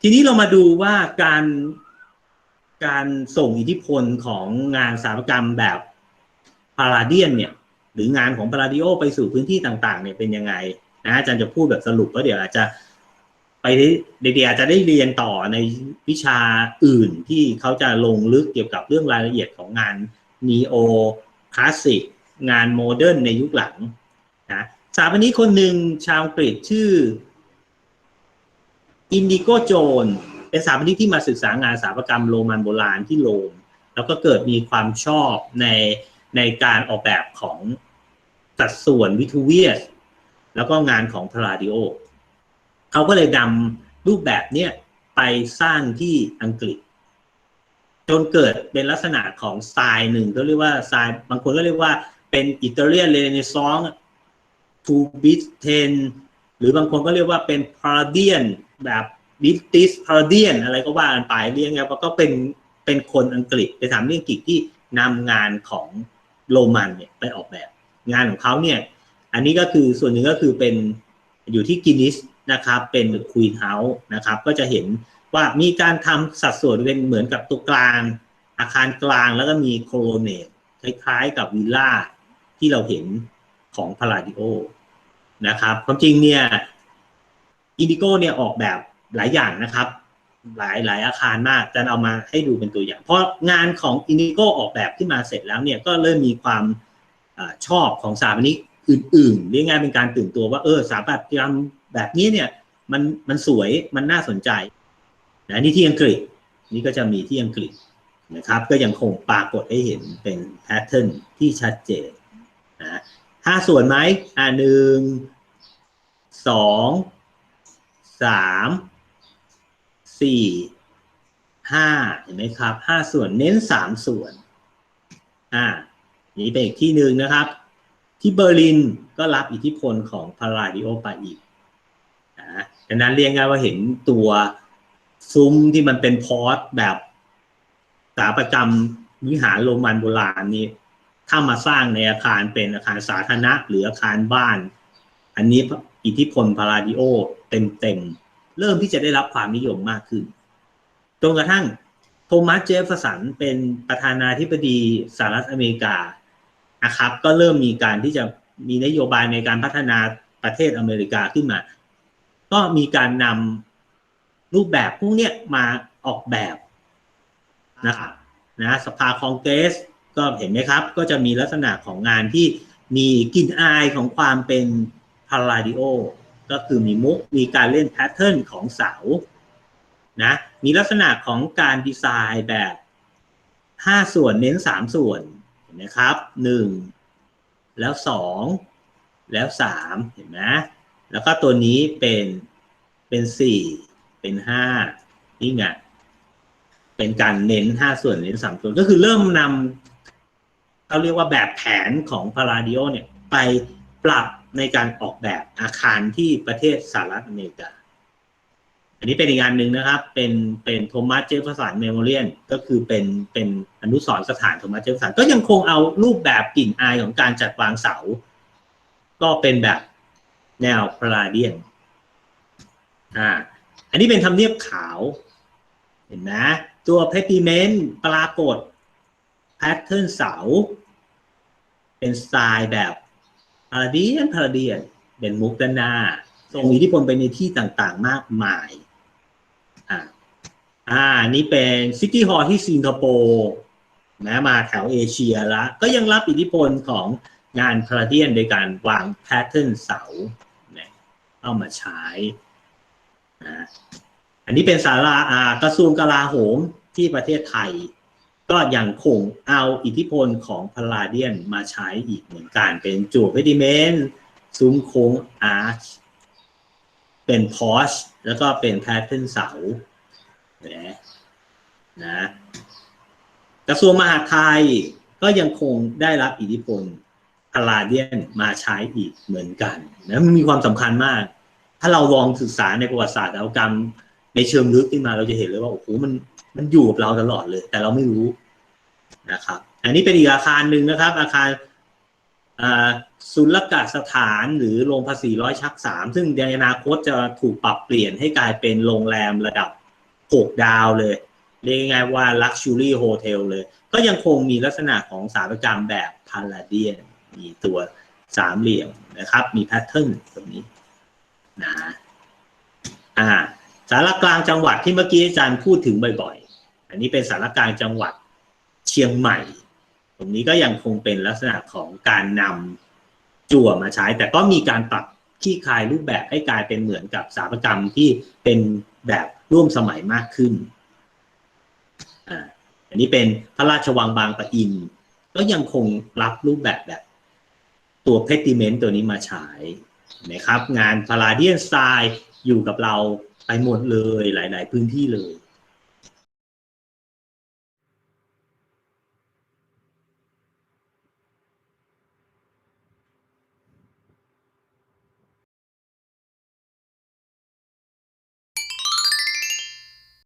ทีนี้เรามาดูว่าการการส่งอิทธิพลของงานสถาปกรรมแบบพาราเดียนเนี่ย หรืองานของพาราดิโอไปสู่พื้นที่ต่างๆเนี่ยเป็นยังไงนะอาจารย์จะพูดแบบสรุปก็เดี๋ยวอาจจะไปเด็กๆอาจจะได้เรียนต่อในวิชาอื่นที่เขาจะลงลึกเกี่ยวกับเรื่องรายละเอียดของงานนีโอคลาสสิกงานโมเดิร์นในยุคหลังนะสถาปนิกคนหนึ่งชาวอังกฤษชื่อ อินดิโกโจนเป็นสถาปนิกที่มาศึกษางานสถาปกรรมโรมันโบราณที่โรมแล้วก็เกิดมีความชอบในในการออกแบบของสัดส่วนวิทูเวียสแล้วก็งานของพราดิโอเขาก็เลยนำรูปแบบเนี้ยไปสร้างที่อังกฤษ จนเกิดเป็นลักษณะของสไตล์หนึ่งก็เรียกว่าสไตล์บางคนก็เรียกว่าเป็นอิตาเลียนเรเนซองส์ทูบิทเทน หรือบางคนก็เรียกว่าเป็นพาราเดียนแบบบิทติสพาราเดียนอะไรก็ว่ากันไปเรียกไงก็เป็นเป็นคนอังกฤษเป็นสามเรื่องกิจที่นำงานของโรมันเนี่ยไปออกแบบ งานของเขาเนี่ยอันนี้ก็คือส่วนหนึ่งก็คือเป็นอยู่ที่กินิสนะครับเป็นควีนเฮาส์นะครับก็จะเห็นว่ามีการทำสัดส่วนเป็นเหมือนกับตัวกลาง อาคารกลางแล้วก็มีโคโลเนตคล้ายๆกับวิลล่าที่เราเห็นของพาราดิโอ นะครับความจริงเนี่ยอินดิโก้เนี่ยออกแบบหลายอย่างนะครับ หลายหลายอาคารมากจะเอามาให้ดูเป็นตัวอย่าง เพราะงานของอินดิโก้ออกแบบขึ้นมาเสร็จแล้วเนี่ยก็เริ่มมีความอชอบของสถาปนิกอื่นๆเรียกง่ายเป็นการตื่นตัวว่าเออสถาปัตยกรรมแบบนี้เนี่ยมันมันสวยมันน่าสนใจนะนี่ที่อังกฤษนี่ก็จะมีที่อังกฤษนะครับ ก็ยังคงปรากฏให้เห็นเป็นแพทเทิร์นที่ชัดเจนนะ ห้าส่วนไหมอ่าหนึ่งสองสามสี่ห้าเห็นไหมครับห้าส่วนเน้นสามส่วน อ่า นี่เป็นอีกที่หนึ่งนะครับ ที่เบอร์ลินก็รับอิทธิพลของพาราดิโอไปอีกนะดังนั้นเรียกง่ายว่าเห็นตัวซุ้มที่มันเป็นพอร์ตแบบสถาปัตยกรวิหารโรมันโบราณนี้ ถ้ามาสร้างในอาคารเป็นอาคารสาธารณะหรืออาคารบ้าน อันนี้อิทธิพลพาราดิโอเต็มๆ เริ่มที่จะได้รับความนิยมมากขึ้น จนกระทั่งโทมัสเจฟฟสันเป็นประธานาธิบดีสหรัฐอเมริกานะครับ ก็เริ่มมีการที่จะมีนโยบายในการพัฒนาประเทศอเมริกาขึ้นมา ก็มีการนำรูปแบบพวกนี้มาออกแบบนะครับนะสภาคองเกรส ก็เห็นไหมครับ ก็จะมีลักษณะของงานที่มีกลิ่นอายของความเป็นพาราดิโอก็คือมีมุกมีการเล่นแพทเทิร์นของเสานะมีลักษณะของการดีไซน์แบบ 5 ส่วนเน้น 3 ส่วนเห็นไหมครับ 1 แล้ว 2 แล้ว 3 เห็นไหมแล้วก็ตัวนี้เป็นเป็น 4 เป็น 5 นี่ไงเป็นการเน้น 5 ส่วนเน้น 3 ส่วน ก็คือเริ่มนำ เขาเรียกว่าแบบแผนของพาราดิโอเนี่ยไปปรับในการออกแบบอาคารที่ประเทศสหรัฐอเมริกา อันนี้เป็นอีกงานหนึ่งนะครับ เป็นเป็นโทมัสเจฟฟ์สันเมโมเรียนก็คือเป็นเป็นอนุสรสถานโทมัสเจฟฟ์สันก็ยังคงเอารูปแบบกลิ่นอายของการจัดวางเสา ก็เป็นแบบแนวพาราเดียนอ่า อันนี้เป็นทำเนียบขาว เห็นไหมตัวเพติเมนต์ปรากฏ แพทเทิร์นเสา เป็นสไตล์แบบพาราเดียนพาราเดียนเป็นมุกด้านหน้าส่งอิทธิพลไปในที่ต่างๆ มากมาย อ่า อ่า นี่เป็นซิตี้ฮอลล์ที่สิงคโปร์นะมาแถวเอเชียละ ก็ยังรับอิทธิพลของงานพาราเดียนโดยการวางแพทเทิร์นเสาเนี่ยเอามาใช้นะอันนี้เป็นสาราอากระทรวงกลาโหมที่ประเทศไทย ก็ยังคงเอาอิทธิพลของพาราเดียนมาใช้อีกเหมือนกันเป็นจูบเพดิเมนซุ้มโค้งอาร์ชเป็นพอชแล้วก็เป็นแพทเทิร์นเสานะนะกระทรวงมหาดไทยก็ยังคงได้รับอิทธิพลพาราเดียนมาใช้อีกเหมือนกันนะมันมีความสำคัญมาก ถ้าเราลองศึกษาในประวัติศาสตร์แล้วกรรมในเชิงลึกขึ้นมาเราจะเห็นเลยว่าโอ้โหมัน มันอยู่กับเราตลอดเลย แต่เราไม่รู้นะครับ อันนี้เป็นอีกอาคารหนึ่งนะครับ อาคารศุลกาสถานหรือโรงภาษีร้อยชักสามซึ่งในอนาคตจะถูกปรับเปลี่ยนให้กลายเป็นโรงแรมระดับหกดาวเลย เรียกง่ายๆว่า Luxury Hotel เลย ก็ยังคงมีลักษณะของสถาปัตยกรรมแบบพาลาเดียน มีตัวสามเหลี่ยมนะครับ มีแพทเทิร์นตรงนี้นะอ่า สารกลางจังหวัดที่เมื่อกี้อาจารย์พูดถึงบ่อยๆ อันนี้เป็นสารกลางจังหวัดเชียงใหม่ ตรงนี้ก็ยังคงเป็นลักษณะของการนำจั่วมาใช้ แต่ก็มีการปรับที่คลายรูปแบบให้กลายเป็นเหมือนกับสถาปัตยกรรมที่เป็นแบบร่วมสมัยมากขึ้นอ่าอันนี้เป็นพระราชวังบางปะอิน ก็ยังคงรับรูปแบบแบบตัวเพติเมนต์ตัวนี้มาใช้นะครับ งานพาราเดียนสไตล์อยู่กับเรา ไปหมดเลยหลาย ๆ พื้นที่เลย